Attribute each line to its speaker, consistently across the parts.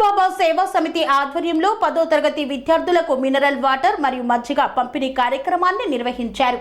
Speaker 1: బాబా సేవా సమితి ఆధ్వర్యంలో పదో తరగతి విద్యార్థులకు మినరల్ వాటర్ మరియు మజ్జిగ పంపిణీ కార్యక్రమాన్ని నిర్వహించారు.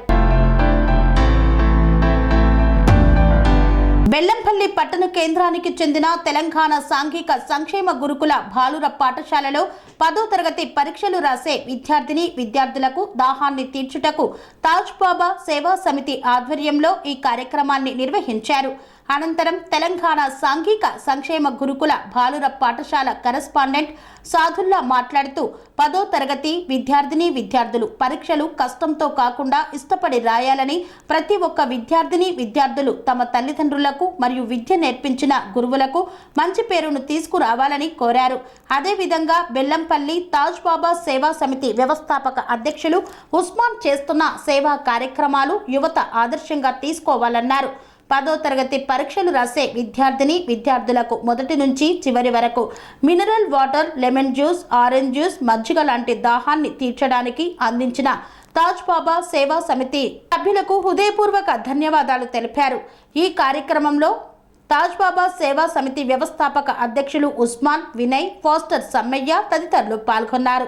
Speaker 1: బెల్లంపల్లి పట్టణ కేంద్రానికి చెందిన తెలంగాణ సాంఘిక సంక్షేమ గురుకుల బాలుర పాఠశాలలో పదో తరగతి పరీక్షలు రాసే విద్యార్థిని విద్యార్థులకు దాహాన్ని తీర్చుటకు తాజ్ బాబా సేవా సమితి ఆధ్వర్యంలో ఈ కార్యక్రమాన్ని నిర్వహించారు. అనంతరం తెలంగాణ సాంఘిక సంక్షేమ గురుకుల బాలుర పాఠశాల కరస్పాండెంట్ సాధుల్లా మాట్లాడుతూ పదో తరగతి విద్యార్థిని విద్యార్థులు పరీక్షలు కష్టంతో కాకుండా ఇష్టపడి రాయాలని ప్రతి ఒక్క విద్యార్థిని విద్యార్థులు తమ తల్లిదండ్రులకు మరియు విద్య నేర్పించిన గురువులకు మంచి పేరును తీసుకురావాలని కోరారు. అదేవిధంగా బెల్లంపల్లి తాజ్ బాబా సేవా సమితి వ్యవస్థాపక అధ్యక్షులు ఉస్మాన్ చేస్తున్న సేవా కార్యక్రమాలు యువత ఆదర్శంగా తీసుకోవాలన్నారు. పదో తరగతి పరీక్షలు రాసే విద్యార్థిని విద్యార్థులకు మొదటి నుంచి చివరి వరకు mineral water lemon juice orange juice మజ్జిగ లాంటి దాహాన్ని తీర్చడానికి అందించిన తాజ్ బాబా సేవా సమితి సభ్యులకు హృదయపూర్వక ధన్యవాదాలు తెలిపారు. ఈ కార్యక్రమంలో తాజ్ బాబా సేవా సమితి వ్యవస్థాపక అధ్యక్షులు ఉస్మాన్ వినయ్ ఫాస్టర్ సమ్మయ్య తదితరులు పాల్గొన్నారు.